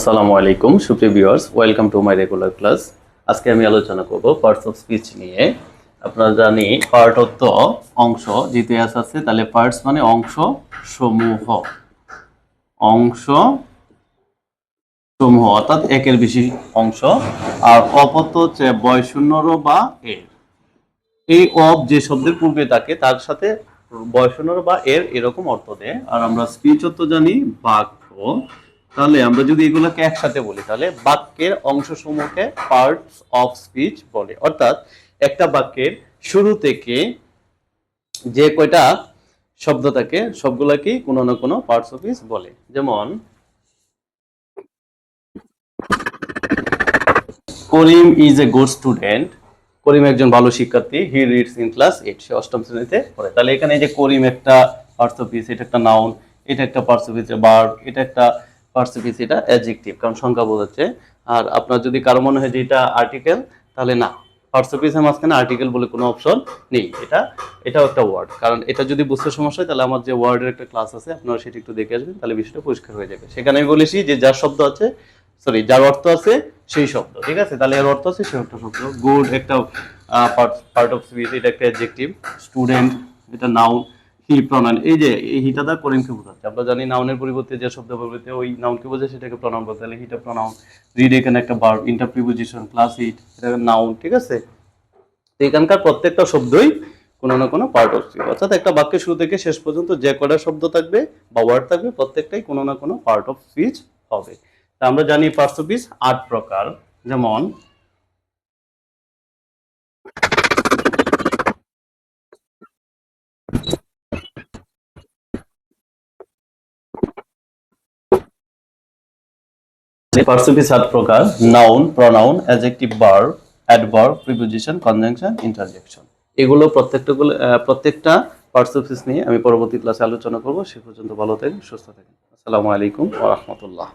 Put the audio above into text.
আসসালামু আলাইকুম, সুপ্রিয় viewers, welcome to my regular class. আজকে আমি আলোচনা করব পার্টস অফ স্পিচ নিয়ে। আপনারা জানি পার্ট অর্থ অংশ যেহেতু এস আছে, তাহলে পার্টস মানে অংশ সমূহ। অংশ সমূহ, অর্থাৎ একের বেশি অংশ, আর অপত্য হচ্ছে বয়শূন্যর বা এর। এই অব যে শব্দের পূর্বে থাকে, তার সাথে বয়শূন্যর বা এর এরকম অর্থ দেয়। আর আমরা স্পিচ অর্থ জানি বাক্য। তাহলে আমরা যদি এগুলোকে একসাথে বলি, তাহলে বাক্যের অংশ অংশসমূহকে পার্টস অফ স্পিচ বলে। অর্থাৎ একটা বাক্যের শুরু থেকে যে কয়টা শব্দ থাকে, সবগুলাকেই কোনো না কোনো পার্টস অফ স্পিচ বলে। যেমন, Karim is a good student Karim একজন ভালো শিক্ষার্থী। He reads in class eight সে অষ্টম শ্রেণীতে পড়ে। তাহলে এখানে এই যে করিম একটা পার্টস অফ স্পিচ এটা একটা নাউন এটা একটা পার্টস অফ স্পিচ এটা একটা পার্টস অফ এটা অ্যাডজেক্টিভ কারণ সংখ্যা বোঝাচ্ছে। আর আপনার যদি কারও মনে হয় যে এটা আর্টিকেল তাহলে না। স্পিচের মাঝখানে আর্টিকেল বলে কোনো অপশন নেই। এটা, এটাও একটা ওয়ার্ড কারণ এটা যদি বুঝতে সমস্যা হয়, তাহলে আমার যে ওয়ার্ডের একটা ক্লাস আছে, আপনারা সেটা একটু দেখে আসবেন, তাহলে বিষয়টা পরিষ্কার হয়ে যাবে। সেখানে আমি বলেছি যে যার শব্দ আছে সরি যার অর্থ আছে, সেই শব্দ। ঠিক আছে? তাহলে এর অর্থ আছে সেই একটা শব্দ। গুড একটা পার্ট অফ স্পিচ এটা একটা অ্যাডজেক্টিভ স্টুডেন্ট এটা নাউন হি প্রনাউন এই যে, এই হিটা দা করিমকে বোঝাচ্ছে? আমরা জানি নাউনের পরিবর্তে যে শব্দ পরিবর্তে ওই নাউনকে বোঝায়, সেটাকে প্রনাউন বলতে তাহলে হিটা প্রনাউন রিড এখানে একটা ভার্ব ইন্টার প্রিপোজিশন প্লাস ইট এটা নাউন ঠিক আছে? তো এখানকার প্রত্যেকটা শব্দই কোনো না কোনো পার্ট অফ স্পিচ অর্থাৎ একটা বাক্যের শুরু থেকে শেষ পর্যন্ত যে কটা শব্দ থাকবে বা ওয়ার্ড থাকবে, প্রত্যেকটাই কোনো না কোনো পার্ট অফ স্পিচ হবে। তা আমরা জানি পার্টস অফ স্পিচ আট প্রকার। যেমন পার্টস অফ সাত প্রকার noun pronoun adjective verb adverb preposition conjunction interjection এগুলো প্রত্যেকটা প্রত্যেকটা পার্টস অফ নিয়ে আমি পরবর্তী ক্লাসে আলোচনা করব। সে পর্যন্ত ভালো থাকেন, সুস্থ থাকেন। আসসালামু আলাইকুম ওয়া রাহমাতুল্লাহ।